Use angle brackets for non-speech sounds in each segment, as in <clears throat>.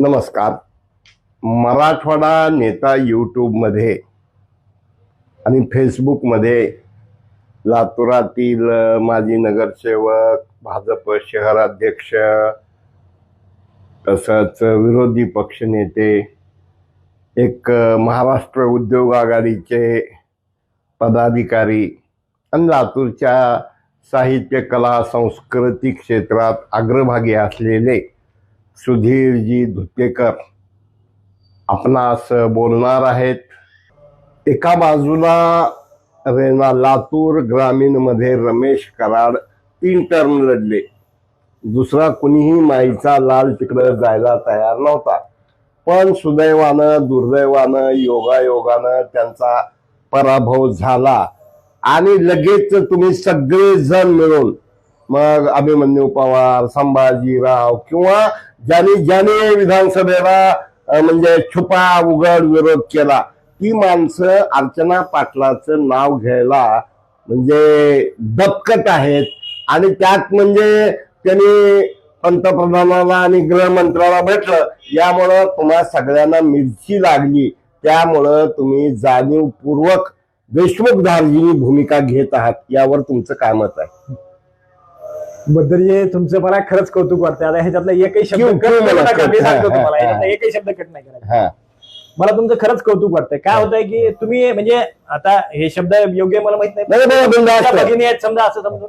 नमस्कार. मराठवाडा नेता यूट्यूबमध्ये आणि फेसबुकमध्ये लातुरातील माजी नगरसेवक भाजप शहराध्यक्ष तसंच विरोधी पक्षनेते एक महाराष्ट्र उद्योग आघाडीचे पदाधिकारी आणि लातूरच्या साहित्य कला संस्कृती क्षेत्रात अग्रभागी असलेले सुधीरजी धुतेकर आपणास बोलणार आहेत. एका बाजूला रेना लातूर ग्रामीणमध्ये रमेश कराड तीन टर्म लढले. दुसरा कुणीही माईचा लाल तिकडं जायला तयार नव्हता. पण सुदैवानं दुर्दैवानं योगायोगानं त्यांचा पराभव झाला. आणि लगेच तुम्ही सगळेजण मिळून मग अभिमन्यू पवार संभाजीराव किंवा ज्यांनी ज्याने विधानसभेला म्हणजे छुपा उघड विरोध केला ती माणसं अर्चना पाटलाचं नाव घ्यायला म्हणजे दबकट आहेत आणि त्यात म्हणजे त्यांनी पंतप्रधानाला आणि गृहमंत्र्याला भेटलं. यामुळं तुम्हा सगळ्यांना मिरची लागली. त्यामुळं तुम्ही जाणीवपूर्वक देशमुख दार्जिनी भूमिका घेत आहात. यावर तुमचं काय मत आहे? बद्दल तुमचं मला खरंच कौतुक वाटतं आता ह्याच्यातला एकही शब्द कट क्यों करू मला नका. मी कट- सांगतो हा, तुम्हाला. हा, ह्याच्यातला हा. एकही शब्द कट नाही करायचा. हा. मला तुमचं खरंच कौतुक वाटतंय. काय होतंय की तुम्ही म्हणजे आता हे शब्द योग्य मला माहीत नाही. नाही, नाही, बिनधास्त. तुमच्या भगिनी आहेत समजा असं समजून.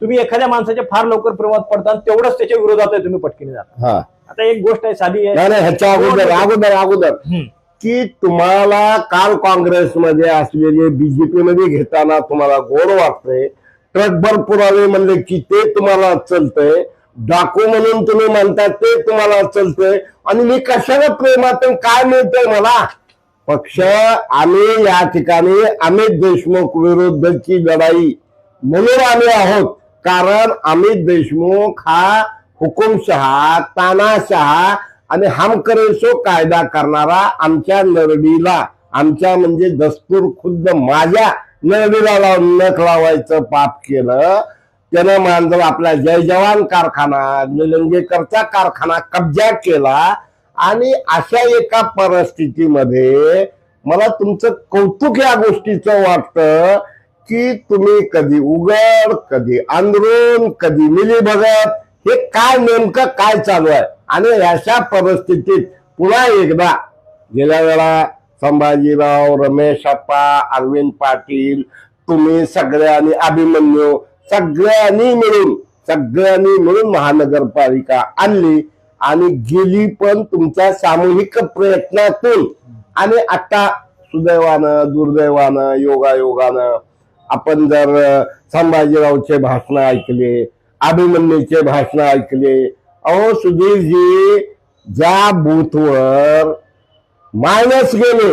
तुम्ही एखाद्या माणसाच्या फार लवकर प्रेमात पडता आणि तेवढंच त्याच्या विरोधात आहे तुम्ही पटकीने जाता. हा. आता एक गोष्ट आहे साधी आहे. नाही नाही ह्याच्या अगोदर अगोदर अगोदर. हम्म. की तुम्हाला काल काँग्रेसमध्ये असलेले बीजेपी मध्ये घेताना तुम्हाला गोड वाटतंय. ट्रकभर पुरावे म्हणले की ते तुम्हाला चलतंय. डाकू म्हणून तुम्ही म्हणता ते तुम्हाला चलतंय. आणि मी कशाला प्रेमातून काय मिळतंय मला? पक्ष आम्ही या ठिकाणी अमित देशमुख विरुद्धची लढाई म्हणून आम्ही आहोत. कारण अमित देशमुख हा हुकुमशहा तानाशहा आणि हम कायदा करणारा आमच्या नरडीला आमच्या म्हणजे दस्तूर खुद्द माझ्या नरडीला लावून नख लावायचं पाप केलं. त्यानं मांजर आपला जय जवान कारखाना निलंगेकरचा कारखाना कब्जा केला. आणि अशा एका परिस्थितीमध्ये मला तुमचं कौतुक या गोष्टीचं वाटतं की तुम्ही कधी उघड कधी अंदरून कधी मिलीभगत हे काय नेमकं काय चालू आहे? आणि अशा परिस्थितीत पुन्हा एकदा गेल्या वेळा संभाजीराव रमेश अप्पा अरविंद पाटील तुम्ही सगळ्यांनी अभिमन्यू सगळ्यांनी मिळून सगळ्यांनी मिळून महानगरपालिका आणली आणि गेली पण तुमच्या सामूहिक प्रयत्नातून. आणि आता सुदैवानं दुर्दैवानं योगायोगानं आपण जर संभाजीरावचे भाषण ऐकले अभिमन्यूचे भाषण ऐकले अहो सुधीरजी ज्या बूथवर मायनस गेले.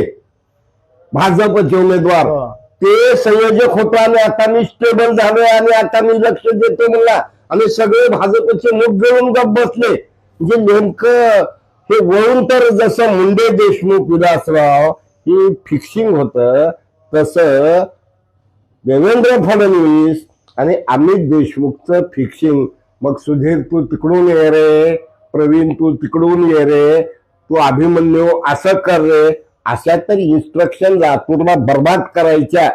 भाजपचे उमेदवार. हो. ते संयोजक होता आणि आता मी स्टेबल झालोय आणि आता मी लक्ष देतो म्हणला. आणि सगळे भाजपचे मुख घेऊन गप बसले. म्हणजे नेमकं हे वळून तर जसं मुंडे देशमुख विलासराव ही फिक्सिंग होत तसं देवेंद्र फडणवीस आणि अमित देशमुखचं फिक्सिंग मग सुधीर तू तिकडून ये रे. प्रवीण तू तिकडून ये रे. तू अभिमन्यू असं कर रे. अशा तर इन्स्ट्रक्शन लातूरला बर्बाद करायच्या.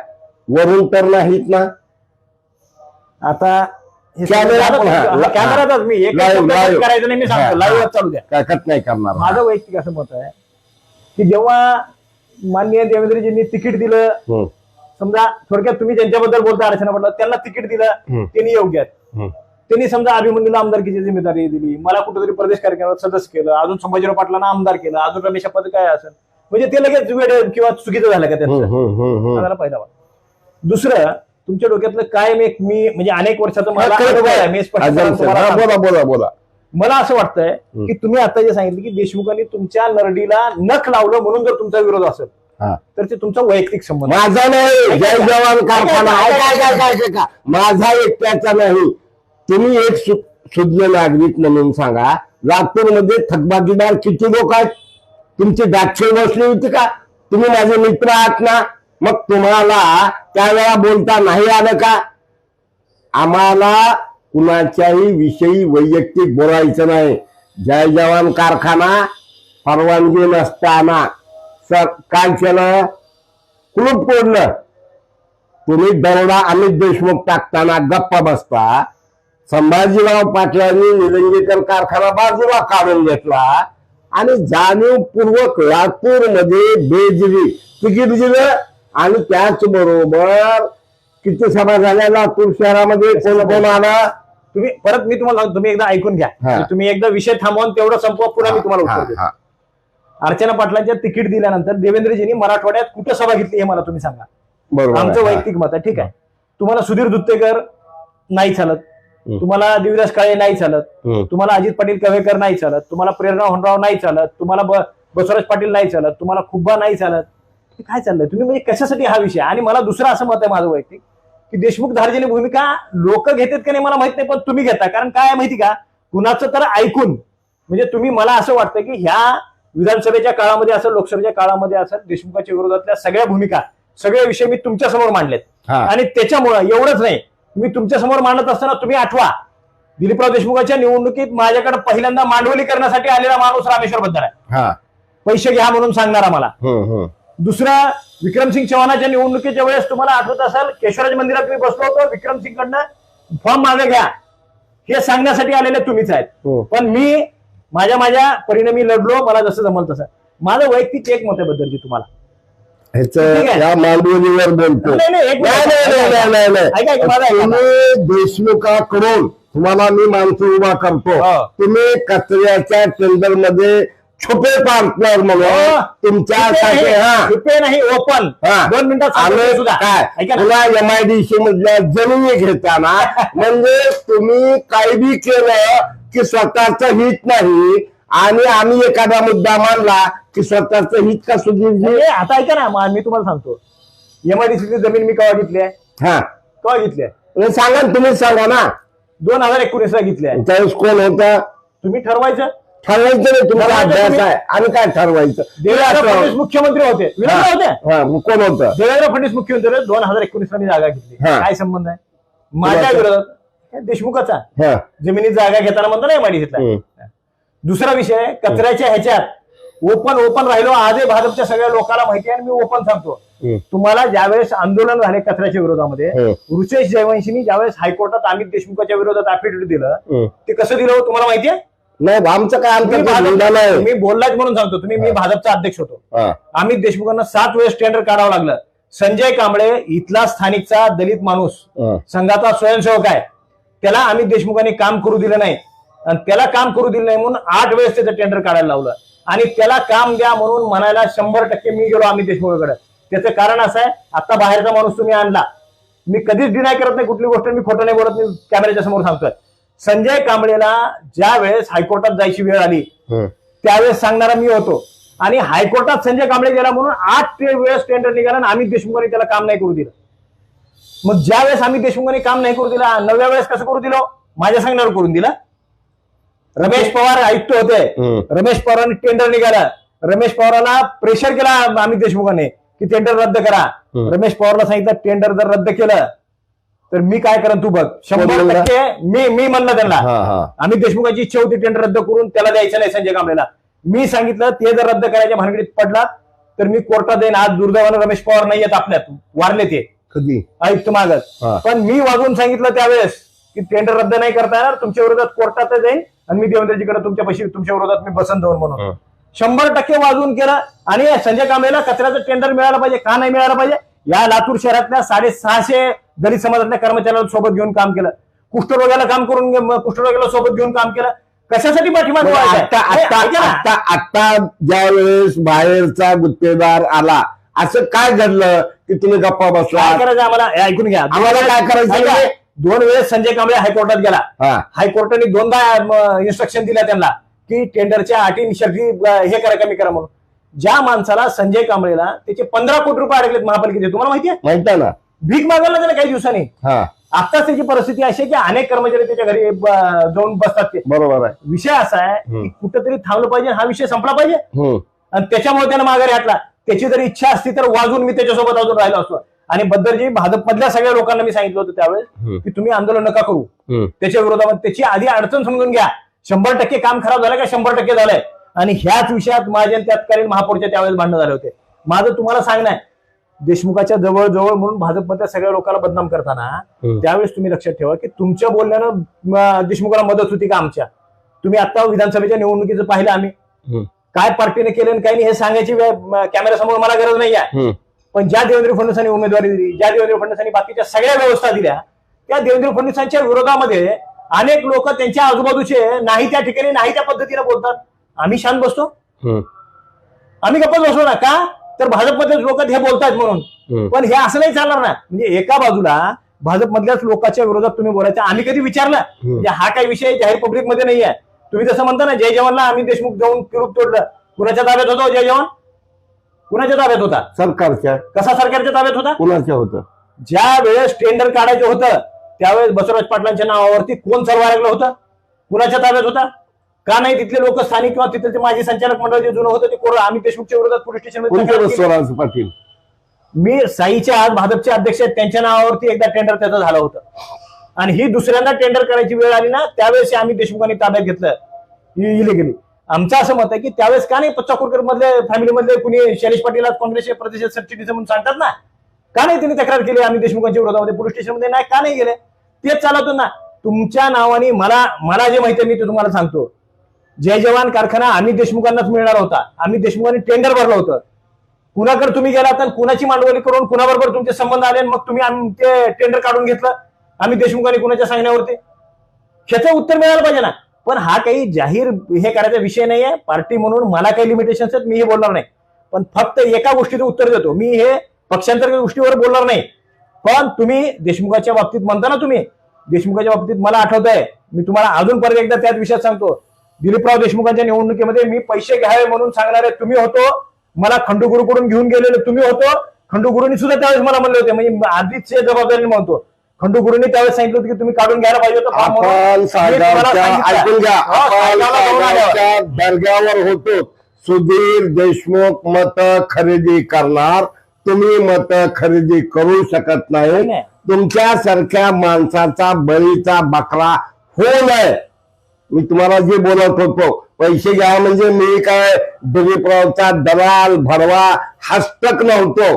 वरून तर नाहीत ना. आता कॅमेरातच मी. एक. करायचं नाही मी सांगतो. लाईव्ह चालू द्या. काय कट नाही करणार. माझं वैयक्तिक असं मत आहे की जेव्हा माननीय देवेंद्रजींनी तिकीट दिलं समजा थोडक्यात तुम्ही त्यांच्याबद्दल बोलता अर्चना पडला त्यांना तिकीट दिलं. त्यांनी योग्य. त्यांनी समजा अभिमन्यूला आमदारकीची जिम्मेदारी दिली मला कुठेतरी प्रदेश कार्यक्रमात सदस्य केलं अजून संभाजीराव पाटलांना आमदार केलं अजून रमेश पद काय असेल? म्हणजे ते लगेच वेळ किंवा चुकीचं झालं का पहिला वाट. दुसरं तुमच्या डोक्यातलं कायम एक मी म्हणजे अनेक वर्षाचं मला काय? बोला बोला मला असं वाटतंय की तुम्ही आता जे सांगितलं की देशमुखांनी तुमच्या नरडीला नख लावलं म्हणून जर तुमचा विरोध असेल तर ते तुमचा वैयक्तिक संबंध. माझा नाही जय जवान कारखाना. माझा एकट्याचा नाही. तुम्ही एक सु- शुद्ध नागरिक म्हणून सांगा लातूरमध्ये थकबाकीदार किती लोक आहेत? तुमची दाक्षिण बसली होती का? तुम्ही माझे मित्र आहात ना? मग तुम्हाला त्यावेळा बोलता नाही आलं का? आम्हाला कुणाच्याही विषयी वैयक्तिक बोलायचं नाही. जय जवान कारखाना परवानगी नसताना. सर काय केलं? कुलूप तुम्ही दरोडा अमित देशमुख टाकताना गप्पा बसता. संभाजीराव पाटलांनी निलंगेकर कारखाना बाजूला काढून घेतला आणि जाणीवपूर्वक लातूरमध्ये बेजली तिकीट दिलं आणि त्याचबरोबर किती सभा झाल्या लातूर शहरामध्ये कोण कोण आला तुम्ही परत मी तुम्हाला तुम्ही एकदा ऐकून घ्या. म्हणजे तुम्ही एकदा विषय थांबवून तेवढं संपवा पुन्हा मी तुम्हाला उत्तर. अर्चना पाटलांच्या तिकीट दिल्यानंतर देवेंद्रजींनी मराठवाड्यात कुठं सभा घेतली हे मला तुम्ही सांगा बरोबर आमचं. वैयक्तिक मत आहे ठीक आहे तुम्हाला सुधीर दुत्तेकर नाही चालत. तुम्हाला देवीदास काळे नाही चालत. तुम्हाला अजित पाटील कवेकर नाही चालत. तुम्हाला प्रेरणा होनराव नाही चालत. तुम्हाला बसवराज पाटील नाही चालत. तुम्हाला खुब्बा नाही चालत. काय चाललंय? तुम्ही म्हणजे कशासाठी हा विषय? आणि मला दुसरं असं मत आहे माझं वैयक्तिक की देशमुख धार्जिनी भूमिका लोक घेतात का नाही मला माहीत नाही पण तुम्ही घेता. कारण काय माहिती का? कुणाचं तर ऐकून म्हणजे तुम्ही मला असं वाटतं की ह्या विधानसभेच्या काळामध्ये असेल लोकसभेच्या काळामध्ये असेल देशमुखाच्या विरोधातल्या सगळ्या भूमिका सगळे विषय मी तुमच्यासमोर मांडलेत. आणि त्याच्यामुळं एवढंच नाही तुम्ही तुमच्यासमोर मांडत असताना तुम्ही आठवा. दिलीपराव देशमुखाच्या निवडणुकीत माझ्याकडे पहिल्यांदा मांडवली करण्यासाठी आलेला माणूस रामेश्वर बद्दल आहे. हा. पैसे घ्या म्हणून सांगणारा मला हम्म, हम्म. दुसरा विक्रमसिंग चव्हाणाच्या निवडणुकीच्या वेळेस तुम्हाला आठवत असेल केशवराज मंदिरात मी बसलो होतो विक्रमसिंग कडनं फॉर्म मागे घ्या. हे सांगण्यासाठी आलेले तुम्हीच आहेत. हो. पण मी माझ्या माझ्या परिणामी लढलो मला जसं जमल तसं. माझं वैयक्तिक एक मत आहे बद्दलची तुम्हाला. ह्याचं. या मांडवलीवर बोलतो नाही, नाही, एक मिनिट. नाही, नाही, नाही, नाही, नाही, ऐका, ऐका, माझं ऐका. तुम्ही देशमुखाकडून तुम्हाला मी माणसं उभा करतो हो. तुम्ही कचऱ्याच्या टेंडरमध्ये छोटे पार्टनर म्हणून हो. तुमच्यासाठी हा रुपये नाही ओपन हा. दोन मिनिटात सांगतो आम्ही सुद्धा काय ऐका ना पुन्हा एमआयडीसी मधल्या जमिनी घेताना <laughs> म्हणजे तुम्ही काही बी केलं की स्वतःचं हित नाही आणि आम्ही एखादा मुद्दा मांडला की स्वतःचं हित का सुधीरजी म्हणजे आता ऐका ना मा- मी तुम्हाला सांगतो. एमआयडीसीची जमीन मी केव्हा घेतली आहे? हा. केव्हा घेतली आहे? हे सांगा ना, तुम्हीच सांगा ना. दोन हजार एकोणीस ला घेतली आहे. त्यावेळेस कोण होता? तुम्ही ठरवायचं? ठरवायचं नाही ठरवायचं अभ्यास तुम्ही- आहे. आणि काय ठरवायचं? देवेंद्र फडणवीस मुख्यमंत्री होते. विरोधी होते? हा, मग कोण होतं? देवेंद्र फडणवीस मुख्यमंत्री होते दोन हजार एकोणीस ला मी जागा घेतली. हा. काय संबंध आहे? माझ्या? विरोधात हे देशमुखाचा. हा. जमिनीत जागा घेताना म्हणतो ना एमआयडी घेतला हम्म. दुसरा विषय कचऱ्याच्या ह्याच्यात ओपन ओपन राहिलो आजही भाजपच्या सगळ्या लोकांना माहिती आहे आणि मी ओपन सांगतो. तुम्हाला ज्यावेळेस आंदोलन झाले कचऱ्याच्या विरोधामध्ये. रुचेश जयवंशीनी ज्यावेळेस हायकोर्टात अमित देशमुखाच्या विरोधात अफिडेव्हिट दिलं. ते कसं दिलं हो तुम्हाला माहितीये नाही आमचं काय आमचं मी बोललाच म्हणून सांगतो तुम्ही मी भाजपचा अध्यक्ष होतो हा. अमित देशमुखांना सात वेळेस टेंडर काढावं लागलं संजय कांबळे इथला स्थानिकचा दलित माणूस हा. संघाचा स्वयंसेवक आहे त्याला अमित देशमुखांनी काम करू दिलं नाही आणि त्याला काम करू दिलं नाही म्हणून आठ वेळेस त्याचं टेंडर काढायला लावलं. आणि त्याला काम द्या म्हणून म्हणायला शंभर टक्के मी गेलो अमित देशमुखाकडे. त्याचं कारण असं आहे आता बाहेरचा माणूस तुम्ही आणला. मी कधीच डिनाय करत नाही कुठली गोष्ट मी खोटं नाही बोलत मी कॅमेऱ्याच्या समोर सांगतोय. संजय कांबळेला ज्या वेळेस हायकोर्टात जायची वेळ आली. त्यावेळेस सांगणारा मी होतो. आणि हायकोर्टात संजय कांबळे गेला म्हणून आठ ते वेळेस टेंडर निघाला आणि अमित देशमुखांनी त्याला काम नाही करू दिलं. मग ज्या वेळेस अमित देशमुखांनी काम नाही करू दिलं नवव्या वेळेस कसं करू दिलं? माझ्या सांगण्यावर करून दिलं. रमेश पवार आयुक्त होते. रमेश पवारांनी टेंडर निघाला. रमेश पवारांना प्रेशर केला अमित देशमुखांनी की टेंडर रद्द करा. रमेश पवारला सांगितलं टेंडर जर रद्द केलं तर मी काय करेन तू बघ. शंभर? टक्के मी मी म्हणलं त्यांना. अमित देशमुखाची इच्छा होती टेंडर रद्द करून त्याला द्यायचं नाही संजय कांबळेला. मी सांगितलं ते जर रद्द करायच्या भानगडीत पडला तर मी कोर्टात जाईन. आज दुर्दैवानं रमेश पवार नाही येत आपल्यात. वारले ते. कधी? आयुक्त मागत. पण मी वाजवून सांगितलं त्यावेळेस की टेंडर रद्द नाही करता येणार तुमच्या विरोधात कोर्टात जाईन आणि मी देवेंद्रजीकडे तुमच्या पैसे तुमच्या विरोधात मी बसन जाऊन म्हणून. हं. शंभर टक्के वाजवून केलं आणि संजय कांबळेला कचऱ्याचं टेंडर मिळालं पाहिजे का नाही मिळालं पाहिजे? या लातूर शहरातल्या साडेसहाशे दलित समाजातल्या कर्मचाऱ्याला सोबत घेऊन काम केलं. कुष्ठरोग्याला काम करून कुष्ठरोग्याला सोबत घेऊन काम केलं. कशासाठी पाठिंबा? आता आता ज्या वेळेस बाहेरचा गुत्तेदार आला असं काय घडलं की तुम्ही गप्पा बसला करायचं आम्हाला? ऐकून घ्या. आम्हाला काय करायचं? दोन वेळेस संजय कांबळे हायकोर्टात गेला. हा. हायकोर्टाने दोनदा इन्स्ट्रक्शन दिल्या त्यांना की टेंडरच्या अटी शर्ती अं, हे करा कमी करा म्हणून. ज्या माणसाला संजय कांबळेला त्याचे पंधरा कोटी रुपये अडकलेत महापालिकेचे तुम्हाला माहितीये माहीत आहे ना. भीक मागायला त्याला काही दिवसांनी. हा. आताच त्याची परिस्थिती अशी आहे की अनेक कर्मचारी त्याच्या घरी अं, जाऊन बसतात ते. बरोबर आहे. विषय असा आहे हम्म. की कुठेतरी थांबलं पाहिजे हा विषय संपला पाहिजे. हम्म. आणि त्याच्यामुळे त्यानं माघारी हटला त्याची जर इच्छा असती तर वाजून मी त्याच्यासोबत अजून राहिलो असतो. आणि बद्दलजी भाजपमधल्या सगळ्या लोकांना मी सांगितलं होतं त्यावेळेस. की तुम्ही आंदोलन नका करू. त्याच्या विरोधामध्ये त्याची आधी अडचण समजून घ्या शंभर टक्के काम खराब झालं का शंभर टक्के झालंय आणि ह्याच विषयात माझे तत्कालीन महापौरच्या त्यावेळेस भांडण झाले होते माझं तुम्हाला सांगणं आहे देशमुखाच्या जवळ जवळ म्हणून भाजपमधल्या सगळ्या लोकांना बदनाम करताना. त्यावेळेस तुम्ही लक्षात ठेवा की तुमच्या बोलण्यानं देशमुखाला मदत होती का आमच्या तुम्ही आता विधानसभेच्या निवडणुकीचं पाहिलं आम्ही. काय पार्टीने केलं आणि काही नाही हे सांगायची कॅमेरा समोर मला गरज नाही आहे. पण ज्या देवेंद्र फडणवीसांनी उमेदवारी दिली ज्या देवेंद्र फडणवीसांनी बाकीच्या सगळ्या व्यवस्था दिल्या त्या देवेंद्र फडणवीसांच्या विरोधामध्ये अनेक लोक त्यांच्या आजूबाजूचे नाही त्या ठिकाणी नाही त्या पद्धतीने बोलतात. आम्ही शांत बसतो. आम्ही गप्पच बसलो ना का? तर भाजपमधलेच लोक हे बोलतायत म्हणून. पण हे असं नाही चालणार ना. म्हणजे एका बाजूला भाजपमधल्याच लोकांच्या विरोधात तुम्ही बोलायचं आम्ही कधी विचारलं? म्हणजे हा काही विषय जाहीर पब्लिकमध्ये नाही आहे तुम्ही जसं म्हणता ना जय जवानला आम्ही देशमुख जाऊन किरूप तोडलं. कुणाच्या ताब्यात होता जय जवान? कुणाच्या ताब्यात होता? सरकारच्या. कसा सरकारच्या ताब्यात होता? कुणाच्या होतं? ज्या वेळेस टेंडर काढायचं होतं त्यावेळेस बसवराज पाटलांच्या नावावरती कोण सरवायला होतं? कुणाच्या ताब्यात होता? का नाही तिथले लोक स्थानिक किंवा तिथले माजी संचालक मंडळ जे जुनं होतं ते कोण आम्ही देशमुखच्या विरोधात पोलीस कोणते स्टेशन बसवराज पाटील? मी साईच्या आज भाजपचे अध्यक्ष आहेत त्यांच्या नावावरती एकदा टेंडर त्याचं झालं होतं. आणि ही दुसऱ्यांदा टेंडर करायची वेळ आली ना त्यावेळेस आम्ही देशमुखांनी ताब्यात घेतलं. इलिगली आमचं असं मत आहे की त्यावेळेस का नाही पच्चाकोरकर मधले फॅमिली मधले कुणी शैलेश पाटील काँग्रेसचे प्रतिशत सरचिटणीस म्हणून सांगतात ना? का नाही त्यांनी तक्रार केली आम्ही देशमुखांच्या विरोधामध्ये पोलीस स्टेशनमध्ये नाही? का नाही गेले? तेच चालवतो ना. तुमच्या नावाने मला मला जे माहिती आहे मी ते तुम्हाला सांगतो. जय जवान कारखाना आम्ही देशमुखांनाच मिळणार होता. आम्ही देशमुखांनी टेंडर भरलं होतं. कुणाकडे तुम्ही गेला तर कुणाची मांडवली करून कुणाबरोबर तुमचे संबंध आले मग तुम्ही ते टेंडर काढून घेतलं? आम्ही देशमुखांनी कुणाच्या सांगण्यावरती? ह्याचं उत्तर मिळालं पाहिजे ना. पण हा काही जाहीर हे करायचा विषय नाही आहे पार्टी म्हणून मला काही लिमिटेशन आहेत मी हे बोलणार नाही. पण फक्त एका गोष्टीचं उत्तर देतो. मी हे पक्षांतर्गत गोष्टीवर बोलणार नाही. पण तुम्ही देशमुखाच्या बाबतीत म्हणता ना तुम्ही देशमुखाच्या बाबतीत मला आठवत आहे मी तुम्हाला अजून परत एकदा त्याच विषयात सांगतो. दिलीपराव देशमुखांच्या निवडणुकीमध्ये मी पैसे घ्यावे म्हणून सांगणारे तुम्ही होतो. मला खंडूगुरूकडून घेऊन गेलेले तुम्ही होतो. खंडूगुरूंनी सुद्धा त्यावेळेस मला म्हणले होते म्हणजे आधीच जबाबदारी म्हणतो. खंडूगुरूंनी त्यावेळेस सांगितलं होतं की तुम्ही काढून घ्यायला पाहिजे. आपण सायगावच्या. ऐकून घ्या आपण. सायगावच्या दर्ग्यावर होतो सुधीर देशमुख मत खरेदी करणार तुम्ही मत खरेदी करू शकत नाही नाही. तुमच्यासारख्या माणसाचा बळीचा बकरा होऊ नये मी तुम्हाला जे बोलत होतो पैसे घ्या म्हणजे मी काय दिलीपरावचा दलाल भरवा हस्तक नव्हतो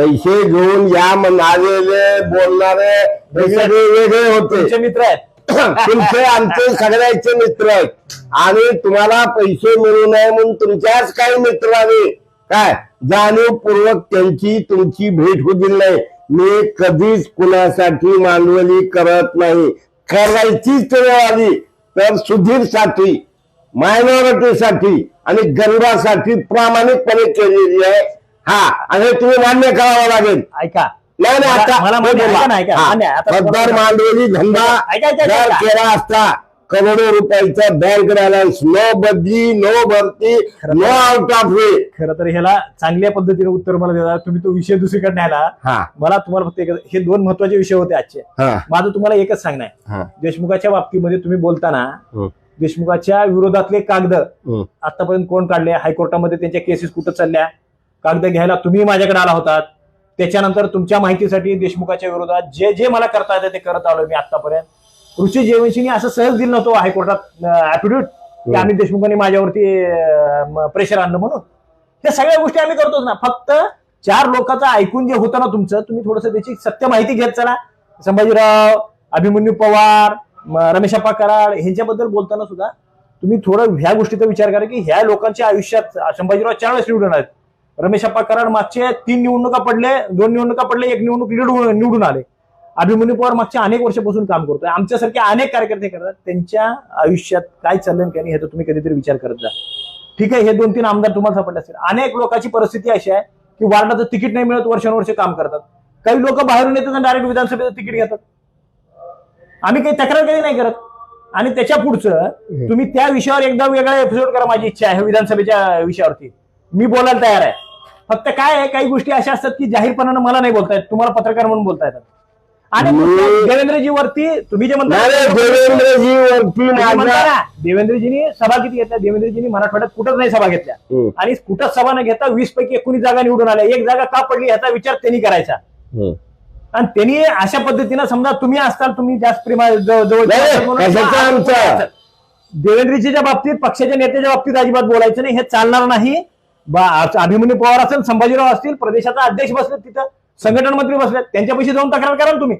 पैसे घेऊन या म्हणालेले बोलणारे हे सगळे वेगळे होते. मित्र आहेत. <clears throat> तुमचे आमचे सगळ्याचे मित्र आहेत. आणि तुम्हाला पैसे मिळू नये म्हणून तुमच्याच काही मित्राने काय? जाणीवपूर्वक त्यांची तुमची भेट होऊ दिली नाही. मी कधीच कुणासाठी मांडवली करत नाही. करायचीच वेळ आली. तर सुधीरसाठी मायनॉरिटीसाठी आणि गरिबासाठी प्रामाणिकपणे केलेली आहे. हा आणि तुम्ही मान्य करावं लागेल. ऐका. नाही नाही मला- आता मला हे मान्य- बोला. ऐका ना, ऐका. मान्य आहे. आता मतदार तुम्हाला- मांडवली धंदा ऐका, ऐका, ऐका, जर ऐका. केला असता करोडो रुपयाचा बँक बॅलन्स नो बदली नो भरती नो आउट ऑफ वे खरं तर ह्याला चांगल्या पद्धतीने उत्तर मला देता. तुम्ही तो विषय दुसरीकडे न्यायला हा. मला तुम्हाला फक्त एक हे दोन महत्त्वाचे विषय होते आजचे. हा. माझं तुम्हाला एकच सांगणं आहे. हा. देशमुखाच्या बाबतीमध्ये तुम्ही बोलताना देशमुखाच्या विरोधातले कागद. आतापर्यंत कोण काढले? हायकोर्टामध्ये त्यांच्या केसेस कुठं चालल्या? कागद घ्यायला तुम्ही माझ्याकडे आला होतात. त्याच्यानंतर तुमच्या माहितीसाठी देशमुखाच्या विरोधात जे जे मला करता येतं ते करत आलो मी आतापर्यंत कृषी जेवणशीने असं सहज दिलं नव्हतं हायकोर्टात ऍफिडेविट की आम्ही देशमुखांनी माझ्यावरती प्रेशर आणलं म्हणून. हे सगळ्या गोष्टी आम्ही करतोच ना. फक्त चार लोकांचं ऐकून जे होतं ना तुमचं तुम्ही थोडस त्याची सत्य माहिती घेत चला. संभाजीराव अभिमन्यू पवार म- रमेशप्पा कराड ह्यांच्याबद्दल बोलताना सुद्धा तुम्ही थोडं ह्या गोष्टीचा विचार करा की ह्या लोकांच्या आयुष्यात संभाजीराव चार वेळेस निवडून आहेत. रमेशप्पा कराड मागचे तीन निवडणुका पडले दोन निवडणुका पडले एक निवडणूक निवडून निवडून आले. अभिमन्यू पवार मागच्या अनेक वर्षापासून काम करतोय. आमच्यासारखे अनेक कार्यकर्ते करतात. त्यांच्या आयुष्यात काय चाललं काय नाही ह्याचा तुम्ही कधीतरी विचार करत जा. ठीक आहे हे दोन तीन आमदार तुम्हाला सापडले असेल अनेक लोकांची परिस्थिती अशी आहे की वार्डाचं तिकीट नाही मिळत वर्षानुवर्ष काम करतात. काही लोक बाहेरून येतात आणि डायरेक्ट विधानसभेचं तिकीट घेतात. आम्ही काही तक्रार कधी नाही करत. आणि त्याच्या पुढचं तुम्ही त्या विषयावर एकदा वेगळा एपिसोड करा माझी इच्छा आहे विधानसभेच्या विषयावरती. मी बोलायला तयार आहे. फक्त काय आहे काही गोष्टी अशा असतात की जाहीरपणानं मला नाही बोलता येत तुम्हाला पत्रकार म्हणून बोलता येतात आणि देवेंद्रजी वरती तुम्ही जे म्हणता देवेंद्रजी वरती देवेंद्रजींनी सभा किती घेतल्या? देवेंद्रजींनी मराठवाड्यात कुठंच नाही सभा घेतल्या. आणि कुठंच सभा न घेता वीस पैकी एकोणीस जागा निवडून आल्या. एक जागा का पडली ह्याचा विचार त्यांनी करायचा. आणि त्यांनी अशा पद्धतीनं समजा तुम्ही असताल तुम्ही जास्त प्रेमा जवळ? देवेंद्रजीच्या बाबतीत पक्षाच्या नेत्याच्या बाबतीत अजिबात बोलायचं नाही हे चालणार नाही. अभिमन्यू पवार असेल संभाजीराव असतील प्रदेशाचा अध्यक्ष बसले तिथं संघटन मंत्री बसले त्यांच्यापाशी जाऊन तक्रार करा ना तुम्ही.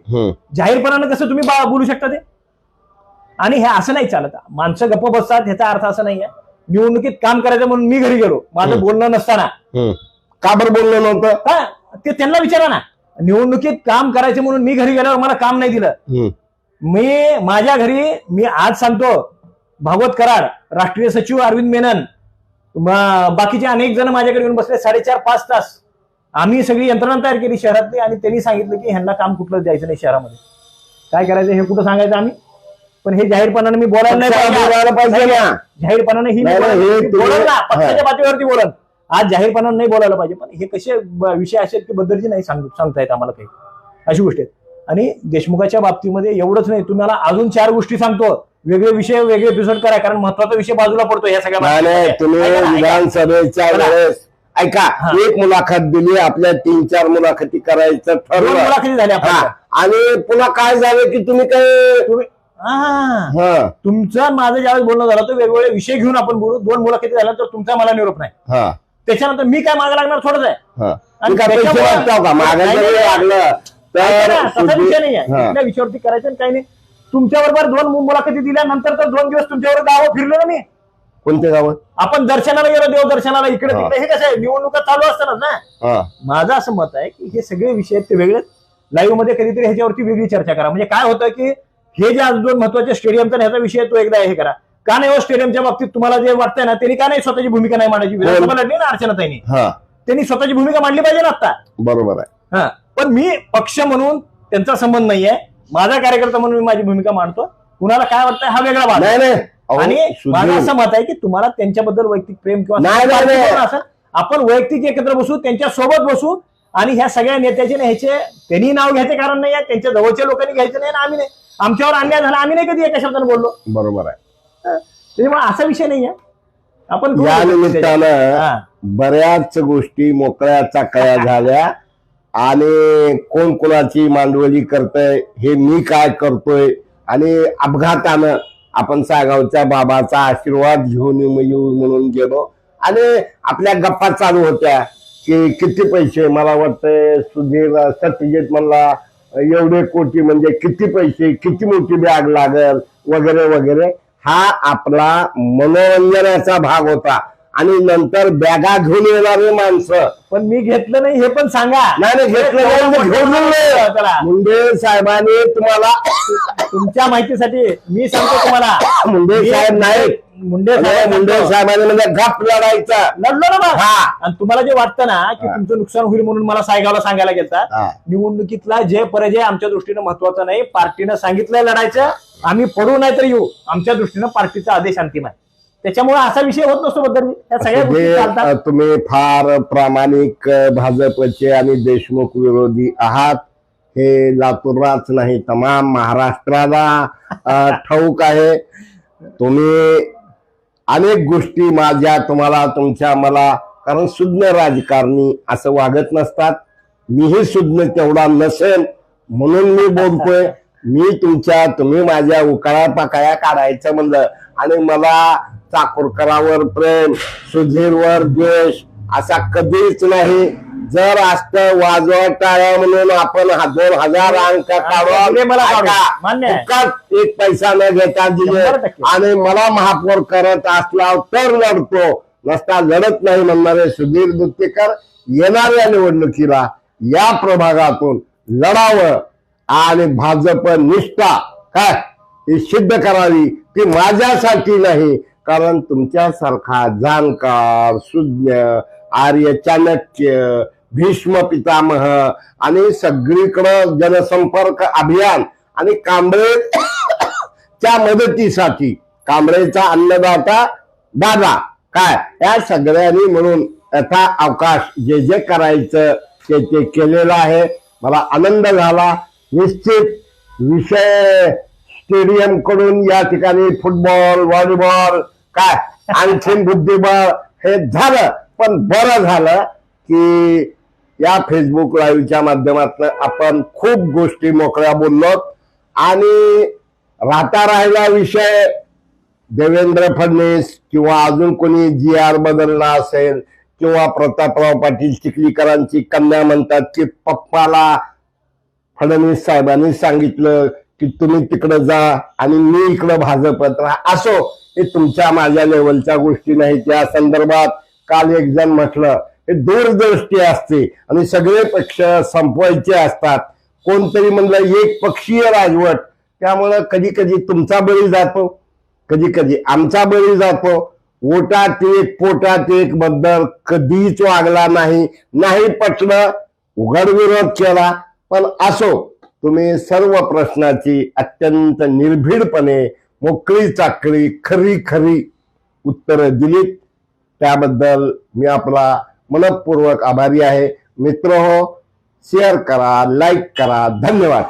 जाहीरपणानं कसं तुम्ही बोलू शकता ते? आणि हे असं नाही चालत. माणसं गप्प बसतात ह्याचा अर्थ असा नाहीये. निवडणुकीत काम करायचं म्हणून मी घरी गेलो. माझं. बोलणं नसताना. का बरं बोललं नव्हतं? ते त्यांना विचारा ना. निवडणुकीत काम करायचं म्हणून मी घरी गेल्यावर मला काम नाही दिलं. मी माझ्या घरी मी आज सांगतो भागवत कराड राष्ट्रीय सचिव अरविंद मेनन बाकीचे अनेक जण माझ्याकडे येऊन बसले साडेचार पाच तास. आम्ही सगळी यंत्रणा तयार केली शहरातली आणि त्यांनी सांगितलं की ह्यांना काम कुठलं द्यायचं नाही शहरामध्ये. काय करायचं हे कुठं सांगायचं आम्ही? पण हे जाहीरपणाने मी बोलायला नाही पाहिजे. जाहीरपणाने ही बोलाल ना. पक्षाच्या पातळीवरती बोलन. आज जाहीरपणाने नाही बोलायला पाहिजे. पण हे कसे विषय असे आहेत की बद्दलची नाही सांग सांगता येत आम्हाला काही. अशी गोष्ट आहेत आणि देशमुखाच्या बाबतीमध्ये एवढंच नाही. तुम्हाला अजून चार गोष्टी सांगतो. वेगळे विषय वेगळे एपिसोड करा कारण महत्त्वाचा विषय बाजूला पडतो या सगळ्या नाही नाही, बाबतीमध्ये. तुम्ही ऐका ऐका. विधानसभेच्या चला. वेळेस ऐका हा. एक मुलाखत दिली आपल्या तीन चार मुलाखती करायचं दोन ठरलं मुलाखती झाल्या हा. आपल्या. आणि पुन्हा काय झालं की तुम्ही काय तुम्ही हा. हा तुमचं आणि माझं ज्यावेळेस बोलणं झालं तर वेगवेगळे विषय घेऊन आपण बोलू दोन मुलाखती झाल्या तर तुमचा मला निरोप नाही हा त्याच्यानंतर मी काय मागे लागणार थोडंच आहे हा आणि काय पैसे त्याच्यामुळे- का मागे नाही, जरी नाही, लागलं ऐका ना, तर तसा विषय नाही आहे हा. कुठल्या विषयावरती करायचं आणि काही नाही तुमच्या बरोबर दोन मुलाखती दिल्यानंतर तर दोन दिवस तुमच्यावर गावं फिरलो ना मी. कोणते गाव? आपण दर्शनाला गेलो देव दर्शनाला इकडे हा. तिकडे. हे कसं आहे? निवडणुका चालू असताना ना? हा. माझं असं मत आहे की हे सगळे विषय आहेत ते वेगळेच. लाईव्हमध्ये कधीतरी ह्याच्यावरती वेगळी चर्चा करा. म्हणजे काय होतं की हे जे आज दोन महत्त्वाचे स्टेडियमचा ह्याचा विषय तो एकदा हे करा. का नाही हो स्टेडियमच्या बाबतीत तुम्हाला जे वाटतंय ना त्यांनी का नाही स्वतःची भूमिका नाही मांडायची? विधानसभा लढली ना अर्चनाताईंनी. हा. त्यांनी स्वतःची भूमिका मांडली पाहिजे ना आता बरोबर आहे. हा. पण मी पक्ष म्हणून त्यांचा संबंध नाहीये. माझा कार्यकर्ता म्हणून मी माझी भूमिका मांडतो. कुणाला काय वाटतंय हा वेगळा भाग आहे. नाही नाही. अहो, आणि माझं असं मत आहे की तुम्हाला त्यांच्याबद्दल वैयक्तिक प्रेम किंवा नाही, नाही, नाही. पण असेल, आपण वैयक्तिक एकत्र बसू त्यांच्यासोबत बसू आणि ह्या सगळ्या नेत्याचे नाही ह्याचे त्यांनी नाव घ्यायचे कारण नाही आहे त्यांच्या जवळच्या लोकांनी घ्यायचं नाही आणि आम्ही नाही. आमच्यावर अन्याय झाला आम्ही नाही कधी एका शब्दाने बोललो. बरोबर आहे. त्याच्यामुळे असा विषय नाही आहे. आपण या निमित्तानं हा. बऱ्याच गोष्टी मोकळ्या चाकळ्या <laughs> झाल्या. आणि कोण कोणाची मांडवली करतय हे मी काय करतोय आणि अपघातानं आपण सागावच्या बाबाचा आशीर्वाद घेऊन येऊ म्हणून गेलो. आणि आपल्या गप्पा चालू होत्या की किती पैसे? मला वाटतंय सुधीर सत्यजित म्हणला एवढे कोटी म्हणजे किती पैसे? किती मोठी बॅग लागल? वगैरे वगैरे. हा आपला मनोरंजनाचा भाग होता. आणि नंतर बॅगा घेऊन येणारे माणसं पण मी घेतलं नाही हे पण सांगा नाही नाही, घेतलं नाही म्हणजे घेऊन चला. मुंडे साहेबांनी तुम्हाला तुमच्या माहितीसाठी मी सांगतो तुम्हाला मुंडे मी- साहेब नाही मुंडे साहेब मुंडे सांगतो. साहेबांनी म्हणजे गप लढायचा लढलो ना मग हा. आणि तुम्हाला जे वाटतं ना की हा. तुमचं नुकसान होईल म्हणून मला सायगावला सांगायला गेलता हा. निवडणुकीतला जे पराजय आमच्या दृष्टीनं महत्त्वाचा नाही पार्टीनं सांगितलंय लढायचं आम्ही पडू नाही तर येऊ आमच्या दृष्टीनं पार्टीचा आदेश अंतिम आहे त्याच्यामुळे असा विषय होत नसतो बद्दल. या सगळ्या गोष्टी चालतात. तुम्ही फार प्रामाणिक भाजपचे आणि देशमुख विरोधी आहात. हे लातूरलाच नाही तमाम महाराष्ट्राला <laughs> ठाऊक आहे. तुम्ही अनेक गोष्टी माझ्या तुम्हाला तुमच्या मला कारण सुज्ञ राजकारणी असं वागत नसतात. मीही सुज्ञ तेवढा नसेल म्हणून मी बोलतोय. <laughs> मी तुमच्या तुम्ही माझ्या उकाळा पाकाया काढायचं म्हणलं. आणि मला चाकूरकरावर प्रेम सुधीरवर द्वेष असा कधीच नाही. जर असत वाजवा टाळ्या म्हणून आपण हा दोन हजार अंक. फुकट एक पैसा न घेता दिले. आणि मला महापौर करत असला तर लढतो. नसता लढत नाही म्हणणारे सुधीर दुत्तेकर येणाऱ्या निवडणुकीला या प्रभागातून लढावं आणि भाजप निष्ठा काय? ही सिद्ध करावी. ती माझ्यासाठी नाही कारण तुमच्यासारखा जाणकार सुज्ञ आर्य चाणक्य भीष्म पितामह आणि सगळीकडं जनसंपर्क अभियान आणि कांबळे च्या मदतीसाठी कांबळेचा अन्नदाता दादा काय? या सगळ्यांनी म्हणून यथा अवकाश जे जे करायचं ते ते केलेलं आहे. मला आनंद झाला. निश्चित विषय स्टेडियमकडून या ठिकाणी फुटबॉल व्हॉलीबॉल काय? आणखीन बुद्धिबळ हे झालं पण बरं झालं की या फेसबुक लाईव्हच्या माध्यमातून आपण खूप गोष्टी मोकळ्या बोललो आणि राहता राहिला विषय देवेंद्र फडणवीस किंवा अजून कोणी जी आर बदलला असेल किंवा प्रतापराव पाटील चिखलीकरांची कन्या म्हणतात की पप्पाला फडणवीस साहेबांनी सांगितलं की तुम्ही तिकडं जा आणि मी इकडं भाजपत राहा. असो हे तुमच्या माझ्या लेवलच्या गोष्टी नाही. त्या संदर्भात काल एक जण म्हटलं हे दूरदृष्टी असते आणि सगळे पक्ष संपवायचे असतात. कोणतरी म्हणलं एक पक्षीय राजवट. त्यामुळं कधी कधी तुमचा बळी जातो कधी कधी आमचा बळी जातो. ओटात एक पोटात एक बद्दल कधीच वागला नाही. नाही पटलं उघड विरोध केला. पण असो तुम्ही सर्व प्रश्नाची अत्यंत निर्भीडपणे मोकळी चाकळी खरी खरी उत्तरं दिलीत. त्याबद्दल मी आपला मनपूर्वक आभारी आहे. मित्र हो शेअर करा लाईक करा. धन्यवाद.